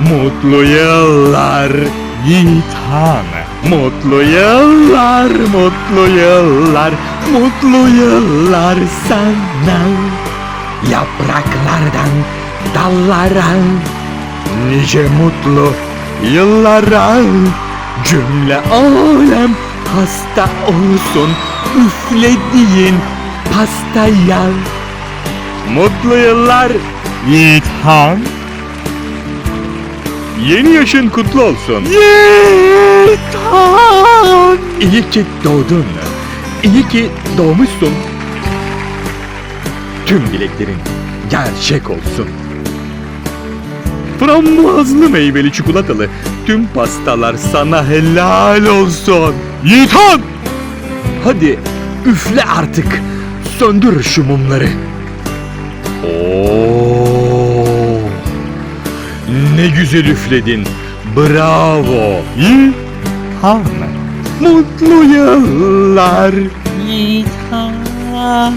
Mutlu yıllar Yiğit Han. Mutlu yıllar, mutlu yıllar, mutlu yıllar sana. Yapraklardan dallara Nice mutlu yıllara Cümle alem hasta olsun Üflediğin pastaya Mutlu yıllar Yiğit Han Yeni yaşın kutlu olsun Yiğit Han İyi ki doğdun İyi ki doğmuşsun Tüm dileklerin gerçek olsun Frambuazlı meyveli çikolatalı tüm pastalar sana helal olsun. Yiğitan! Hadi üfle artık. Söndür şu mumları. Oo! Ne güzel üfledin. Bravo. İyi. Ha. Mutlu yıllar. İyi. Ha.